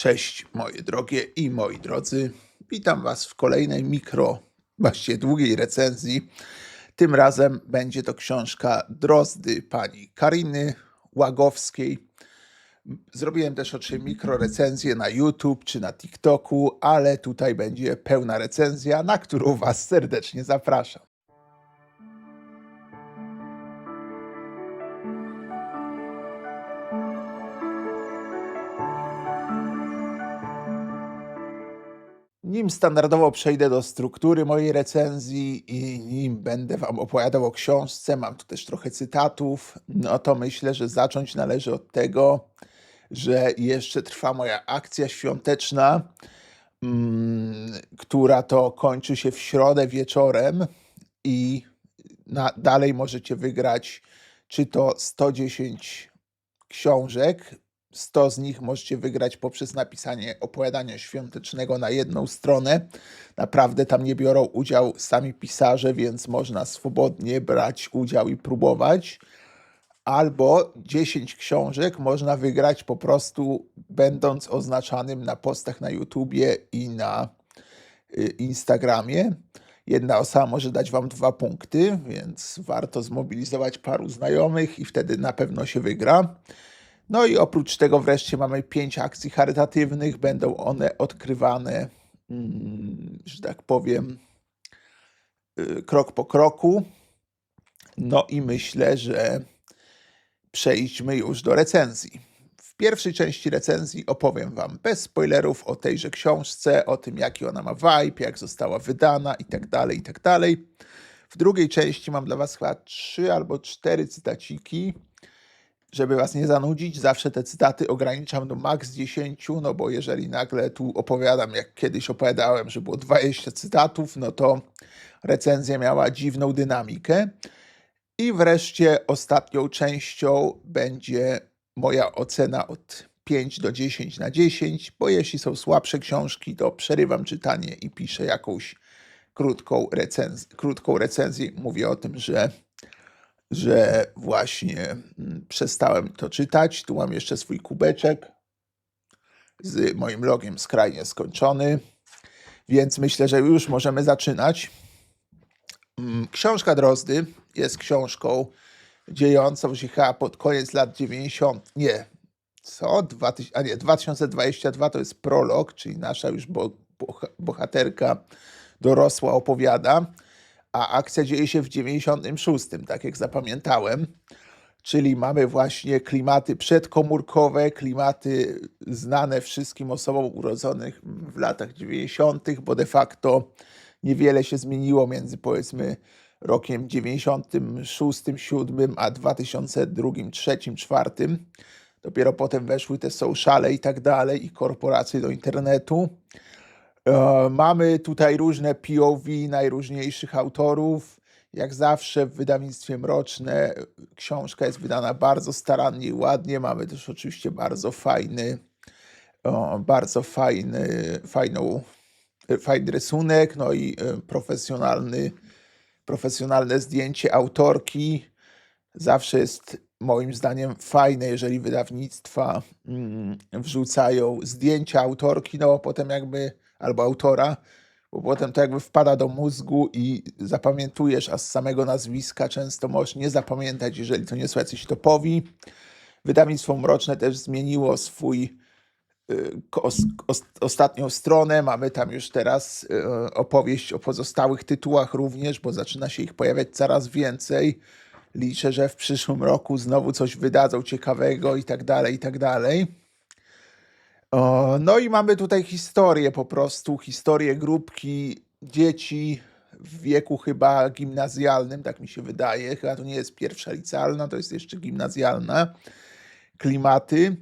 Cześć moje drogie i moi drodzy. Witam Was w kolejnej mikro, właściwie długiej recenzji. Tym razem będzie to książka Drozdy pani Kariny Łagowskiej. Zrobiłem też oczywiście mikrorecenzję na YouTube czy na TikToku, ale tutaj będzie pełna recenzja, na którą Was serdecznie zapraszam. Nim standardowo przejdę do struktury mojej recenzji i nim będę Wam opowiadał o książce, mam tu też trochę cytatów, no to myślę, że zacząć należy od tego, że jeszcze trwa moja akcja świąteczna, mm, która to kończy się w środę wieczorem i na, dalej możecie wygrać czy to 110 książek 100 z nich możecie wygrać poprzez napisanie opowiadania świątecznego na jedną stronę. Naprawdę tam nie biorą udział sami pisarze, więc można swobodnie brać udział i próbować. Albo 10 książek można wygrać po prostu będąc oznaczanym na postach na YouTubie i na y, Instagramie. Jedna osoba może dać Wam dwa punkty, więc warto zmobilizować paru znajomych i wtedy na pewno się wygra. No i oprócz tego wreszcie mamy pięć akcji charytatywnych. Będą one odkrywane, mm, że tak powiem, y, krok po kroku. No i myślę, że przejdźmy już do recenzji. W pierwszej części recenzji opowiem Wam bez spoilerów o tejże książce, o tym, jaki ona ma vibe, jak została wydana itd., tak itd. Tak w drugiej części mam dla Was chyba trzy albo cztery cytaciki żeby was nie zanudzić, zawsze te cytaty ograniczam do maks 10, no bo jeżeli nagle tu opowiadam, jak kiedyś opowiadałem, że było 20 cytatów, no to recenzja miała dziwną dynamikę. I wreszcie ostatnią częścią będzie moja ocena od 5 do 10 na 10, bo jeśli są słabsze książki, to przerywam czytanie i piszę jakąś krótką, recenz krótką recenzję. Mówię o tym, że że właśnie mm, przestałem to czytać. Tu mam jeszcze swój kubeczek z moim logiem skrajnie skończony, więc myślę, że już możemy zaczynać. Mm, książka Drozdy jest książką dziejącą się chyba pod koniec lat 90. Nie, co? 2000, a nie, 2022 to jest prolog, czyli nasza już bo, bohaterka dorosła opowiada a akcja dzieje się w 96, tak jak zapamiętałem. Czyli mamy właśnie klimaty przedkomórkowe, klimaty znane wszystkim osobom urodzonych w latach 90., bo de facto niewiele się zmieniło między powiedzmy rokiem 96, 7 a 2002, 3, 4. Dopiero potem weszły te sociale i tak dalej, i korporacje do internetu. E, mamy tutaj różne POV najróżniejszych autorów. Jak zawsze w wydawnictwie Mroczne książka jest wydana bardzo starannie i ładnie. Mamy też oczywiście bardzo fajny, bardzo fajny, fajną, fajny rysunek, no i e, profesjonalny, profesjonalne zdjęcie autorki. Zawsze jest moim zdaniem fajne, jeżeli wydawnictwa mm, wrzucają zdjęcia autorki, no potem jakby albo autora, bo potem to jakby wpada do mózgu i zapamiętujesz, a z samego nazwiska często możesz nie zapamiętać, jeżeli to nie są jacyś topowi. Wydawnictwo Mroczne też zmieniło swój y, ostatnią stronę. Mamy tam już teraz y, opowieść o pozostałych tytułach również, bo zaczyna się ich pojawiać coraz więcej. Liczę, że w przyszłym roku znowu coś wydadzą ciekawego i tak dalej, i tak dalej. No i mamy tutaj historię po prostu, historię grupki dzieci w wieku chyba gimnazjalnym, tak mi się wydaje. Chyba to nie jest pierwsza licealna, to jest jeszcze gimnazjalna. Klimaty,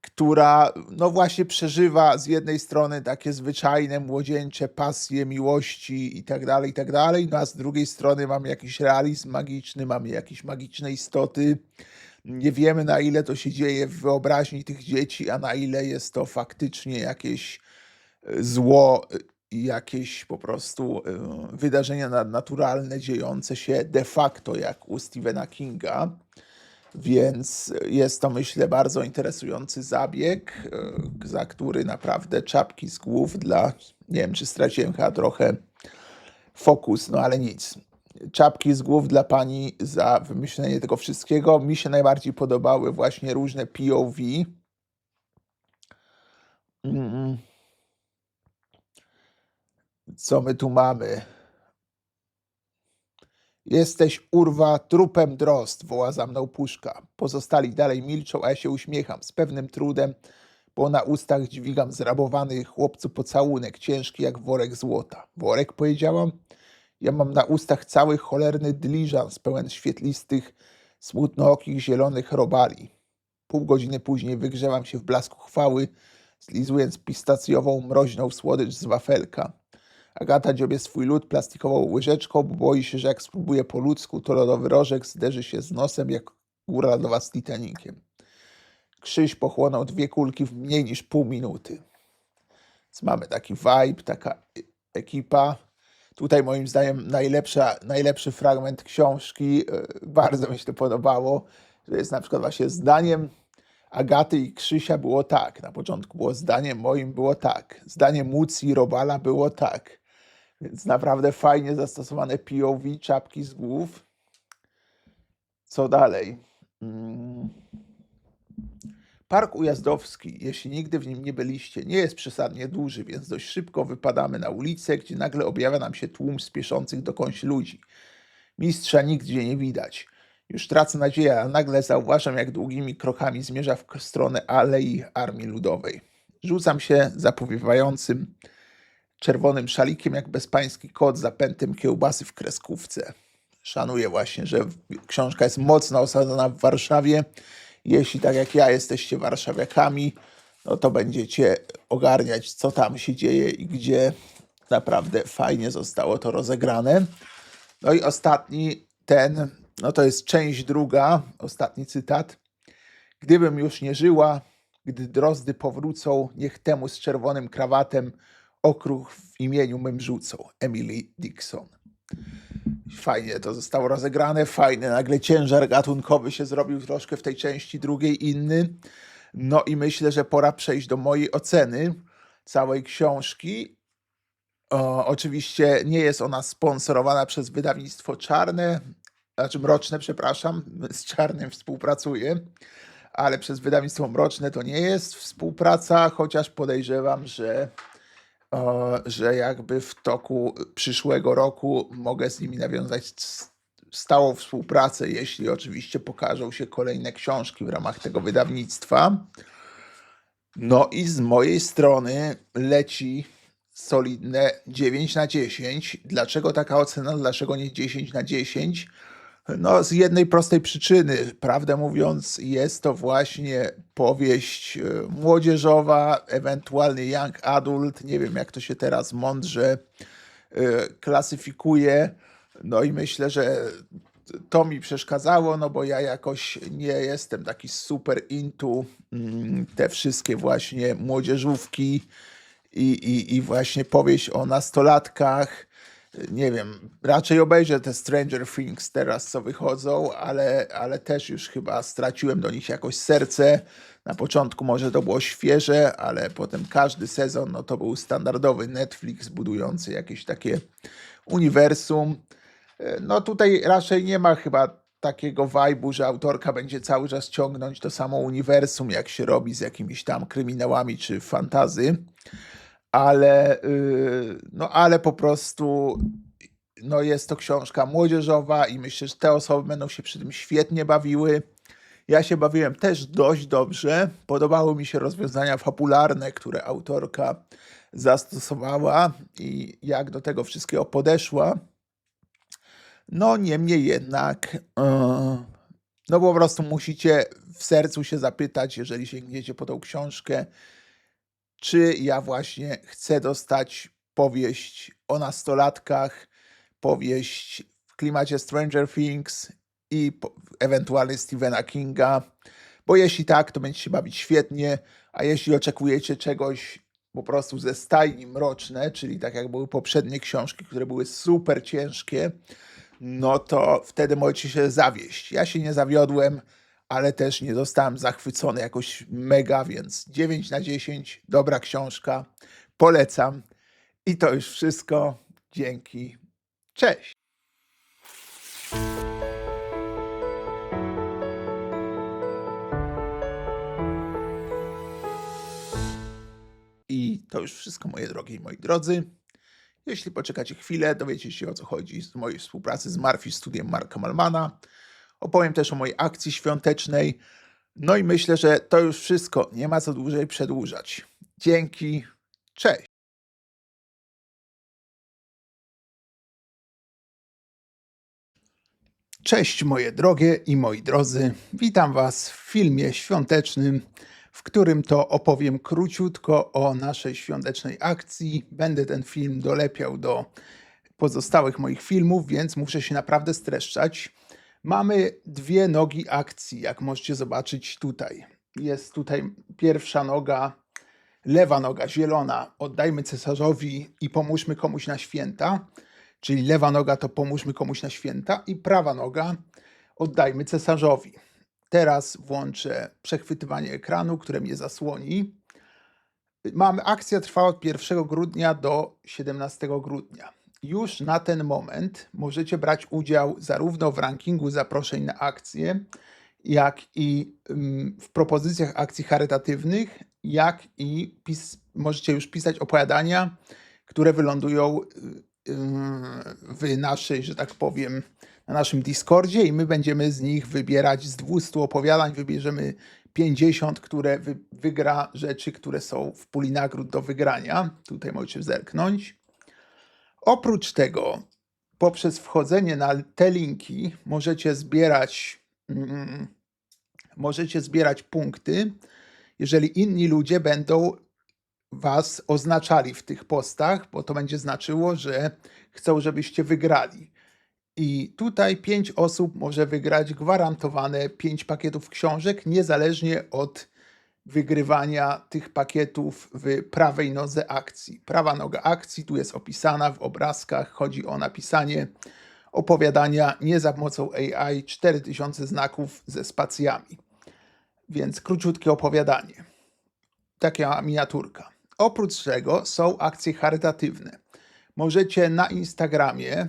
która no właśnie przeżywa z jednej strony takie zwyczajne młodzieńcze pasje, miłości i tak dalej, i tak dalej, no a z drugiej strony mamy jakiś realizm magiczny, mamy jakieś magiczne istoty, nie wiemy, na ile to się dzieje w wyobraźni tych dzieci, a na ile jest to faktycznie jakieś e, zło i jakieś po prostu e, wydarzenia nadnaturalne dziejące się de facto, jak u Stephena Kinga. Więc jest to, myślę, bardzo interesujący zabieg, e, za który naprawdę czapki z głów dla, nie wiem, czy straciłem chyba trochę fokus, no ale nic. Czapki z głów dla pani za wymyślenie tego wszystkiego. Mi się najbardziej podobały właśnie różne POV. Mm. Co my tu mamy? Jesteś urwa trupem drozd, woła za mną puszka. Pozostali dalej milczą, a ja się uśmiecham z pewnym trudem, bo na ustach dźwigam zrabowany chłopcu pocałunek, ciężki jak worek złota. Worek, powiedziałam? Ja mam na ustach cały cholerny dyliżans pełen świetlistych, smutnookich, zielonych robali. Pół godziny później wygrzewam się w blasku chwały, zlizując pistacjową, mroźną słodycz z wafelka. Agata dziobie swój lód plastikową łyżeczką, bo boi się, że jak spróbuje po ludzku, to lodowy rożek zderzy się z nosem jak góra lodowa z Titanikiem. Krzyś pochłonął dwie kulki w mniej niż pół minuty. Więc mamy taki vibe, taka e- ekipa. Tutaj moim zdaniem najlepsza, najlepszy fragment książki, e, bardzo mi się to podobało, że jest na przykład właśnie zdaniem Agaty i Krzysia było tak. Na początku było zdaniem moim było tak. Zdaniem Łucji i Robala było tak. Więc naprawdę fajnie zastosowane POV, czapki z głów. Co dalej? Mm. Park Ujazdowski, jeśli nigdy w nim nie byliście, nie jest przesadnie duży, więc dość szybko wypadamy na ulicę, gdzie nagle objawia nam się tłum spieszących dokądś ludzi. Mistrza nigdzie nie widać. Już tracę nadzieję, a nagle zauważam, jak długimi krokami zmierza w stronę Alei Armii Ludowej. Rzucam się zapowiewającym czerwonym szalikiem, jak bezpański kot zapętem kiełbasy w kreskówce. Szanuję właśnie, że książka jest mocno osadzona w Warszawie. Jeśli tak jak ja jesteście warszawiakami, no to będziecie ogarniać, co tam się dzieje i gdzie naprawdę fajnie zostało to rozegrane. No i ostatni, ten, no to jest część druga, ostatni cytat. Gdybym już nie żyła, gdy drozdy powrócą, niech temu z czerwonym krawatem okruch w imieniu mym rzucą. Emily Dixon. Fajnie to zostało rozegrane, fajnie. Nagle ciężar gatunkowy się zrobił troszkę w tej części drugiej inny. No i myślę, że pora przejść do mojej oceny całej książki. O, oczywiście nie jest ona sponsorowana przez wydawnictwo Czarne, znaczy Mroczne, przepraszam, z Czarnym współpracuję, ale przez wydawnictwo Mroczne to nie jest współpraca, chociaż podejrzewam, że że jakby w toku przyszłego roku mogę z nimi nawiązać stałą współpracę, jeśli oczywiście pokażą się kolejne książki w ramach tego wydawnictwa. No i z mojej strony leci solidne 9 na 10. Dlaczego taka ocena? Dlaczego nie 10 na 10? No, z jednej prostej przyczyny, prawdę mówiąc, jest to właśnie powieść e, młodzieżowa, ewentualnie young adult. Nie wiem, jak to się teraz mądrze e, klasyfikuje. No i myślę, że to mi przeszkadzało, no bo ja jakoś nie jestem taki super into mm, te wszystkie właśnie młodzieżówki i, i, i właśnie powieść o nastolatkach. Nie wiem, raczej obejrzę te Stranger Things teraz, co wychodzą, ale, ale też już chyba straciłem do nich jakoś serce. Na początku może to było świeże, ale potem każdy sezon no to był standardowy Netflix budujący jakieś takie uniwersum. E, No tutaj raczej nie ma chyba takiego vibe'u, że autorka będzie cały czas ciągnąć to samo uniwersum, jak się robi z jakimiś tam kryminałami czy fantazy, ale, yy, no ale po prostu no jest to książka młodzieżowa i myślę, że te osoby będą się przy tym świetnie bawiły. Ja się bawiłem też dość dobrze. Podobały mi się rozwiązania fabularne, które autorka zastosowała i jak do tego wszystkiego podeszła. No, niemniej jednak, e, no po prostu musicie w sercu się zapytać, jeżeli sięgniecie po tą książkę, czy ja właśnie chcę dostać powieść o nastolatkach, powieść w klimacie Stranger Things i ewentualnie Stephena Kinga, bo jeśli tak, to będziecie się bawić świetnie, a jeśli oczekujecie czegoś po prostu ze stajni mroczne, czyli tak jak były poprzednie książki, które były super ciężkie, no to wtedy możecie się zawieść. Ja się nie zawiodłem, ale też nie zostałem zachwycony jakoś mega, więc 9 na 10, dobra książka, polecam. I to już wszystko. Dzięki. Cześć. I to już wszystko, moje drogie i moi drodzy. Jeśli poczekacie chwilę, dowiecie się o co chodzi z mojej współpracy z Marfi Studiem Marka Malmana. Opowiem też o mojej akcji świątecznej. No i myślę, że to już wszystko. Nie ma co dłużej przedłużać. Dzięki. Cześć. Cześć moje drogie i moi drodzy. Witam Was w filmie świątecznym, w którym to opowiem króciutko o naszej świątecznej akcji. Będę ten film dolepiał do pozostałych moich filmów, więc muszę się naprawdę streszczać. Mamy dwie nogi akcji, jak możecie zobaczyć tutaj. Jest tutaj pierwsza noga, lewa noga zielona. Oddajmy cesarzowi i pomóżmy komuś na święta. Czyli lewa noga to pomóżmy komuś na święta i prawa noga oddajmy cesarzowi. Teraz włączę przechwytywanie ekranu, które mnie zasłoni. Mamy akcja trwa od 1 grudnia do 17 grudnia. Już na ten moment możecie brać udział zarówno w rankingu zaproszeń na akcje, jak i ym, w propozycjach akcji charytatywnych, jak i pis- możecie już pisać opowiadania, które wylądują y, y, w naszej, że tak powiem, na naszym Discordzie i my będziemy z nich wybierać z 200 opowiadań, wybierzemy 50, które wy, wygra rzeczy, które są w puli nagród do wygrania. Tutaj możecie zerknąć. Oprócz tego, poprzez wchodzenie na te linki możecie zbierać, mm, możecie zbierać punkty, jeżeli inni ludzie będą was oznaczali w tych postach, bo to będzie znaczyło, że chcą, żebyście wygrali. I tutaj pięć osób może wygrać gwarantowane pięć pakietów książek, niezależnie od wygrywania tych pakietów w prawej nodze akcji. Prawa noga akcji tu jest opisana w obrazkach. Chodzi o napisanie opowiadania nie za pomocą AI 4000 znaków ze spacjami. Więc króciutkie opowiadanie. Taka miniaturka. Oprócz tego są akcje charytatywne. Możecie na Instagramie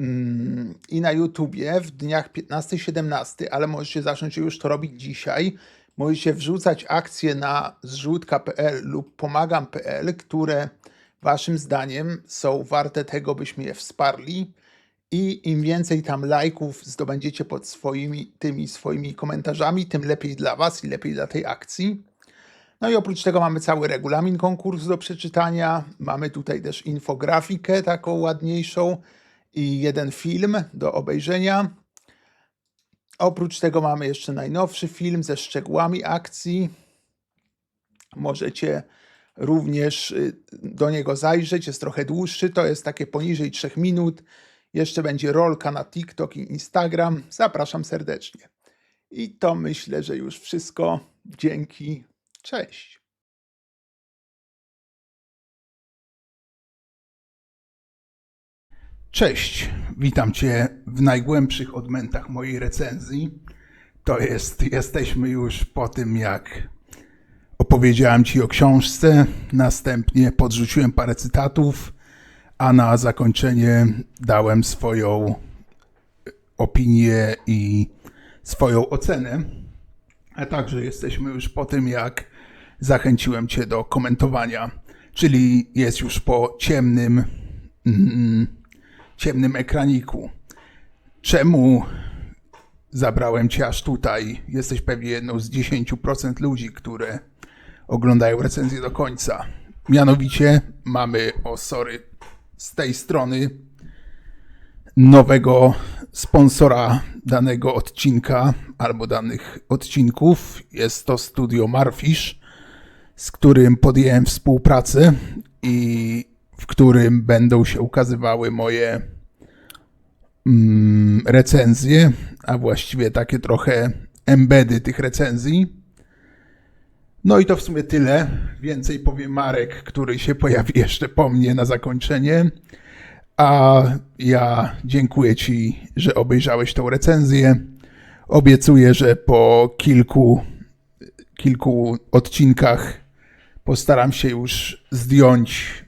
mm, i na YouTubie w dniach 15-17, ale możecie zacząć już to robić dzisiaj. Możecie wrzucać akcje na zrzutka.pl lub pomagam.pl, które Waszym zdaniem są warte tego, byśmy je wsparli. I im więcej tam lajków zdobędziecie pod swoimi, tymi swoimi komentarzami, tym lepiej dla Was i lepiej dla tej akcji. No i oprócz tego mamy cały regulamin konkursu do przeczytania. Mamy tutaj też infografikę taką ładniejszą i jeden film do obejrzenia. Oprócz tego mamy jeszcze najnowszy film ze szczegółami akcji. Możecie również y, do niego zajrzeć. Jest trochę dłuższy, to jest takie poniżej 3 minut. Jeszcze będzie rolka na TikTok i Instagram. Zapraszam serdecznie. I to myślę, że już wszystko. Dzięki. Cześć. Cześć, witam Cię w najgłębszych odmętach mojej recenzji. To jest, jesteśmy już po tym, jak opowiedziałem Ci o książce, następnie podrzuciłem parę cytatów, a na zakończenie dałem swoją opinię i swoją ocenę. A także jesteśmy już po tym, jak zachęciłem Cię do komentowania, czyli jest już po ciemnym. Mm, ciemnym ekraniku. Czemu zabrałem cię aż tutaj? Jesteś pewnie jedną z 10% ludzi, które oglądają recenzję do końca. Mianowicie mamy, o sorry, z tej strony nowego sponsora danego odcinka albo danych odcinków. Jest to studio Marfish, z którym podjąłem współpracę i w którym będą się ukazywały moje mm, recenzje, a właściwie takie trochę embedy tych recenzji. No i to w sumie tyle. Więcej powie Marek, który się pojawi jeszcze po mnie na zakończenie. A ja dziękuję Ci, że obejrzałeś tą recenzję. Obiecuję, że po kilku, kilku odcinkach postaram się już zdjąć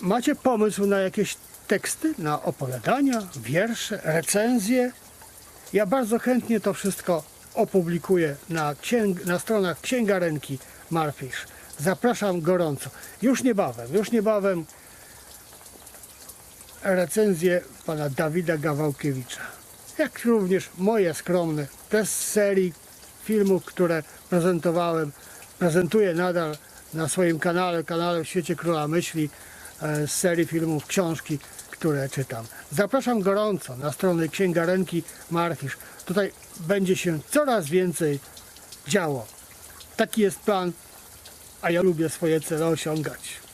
Macie pomysł na jakieś teksty, na opowiadania, wiersze, recenzje? Ja bardzo chętnie to wszystko opublikuję na, księg, na stronach księgarenki Marfisz. Zapraszam gorąco. Już niebawem, już niebawem recenzje pana Dawida Gawałkiewicza. Jak również moje skromne, te z serii filmów, które prezentowałem, prezentuję nadal na swoim kanale, kanale w świecie Króla Myśli, z serii filmów, książki, które czytam. Zapraszam gorąco na stronę księgarenki Marfisz. Tutaj będzie się coraz więcej działo. Taki jest plan, a ja lubię swoje cele osiągać.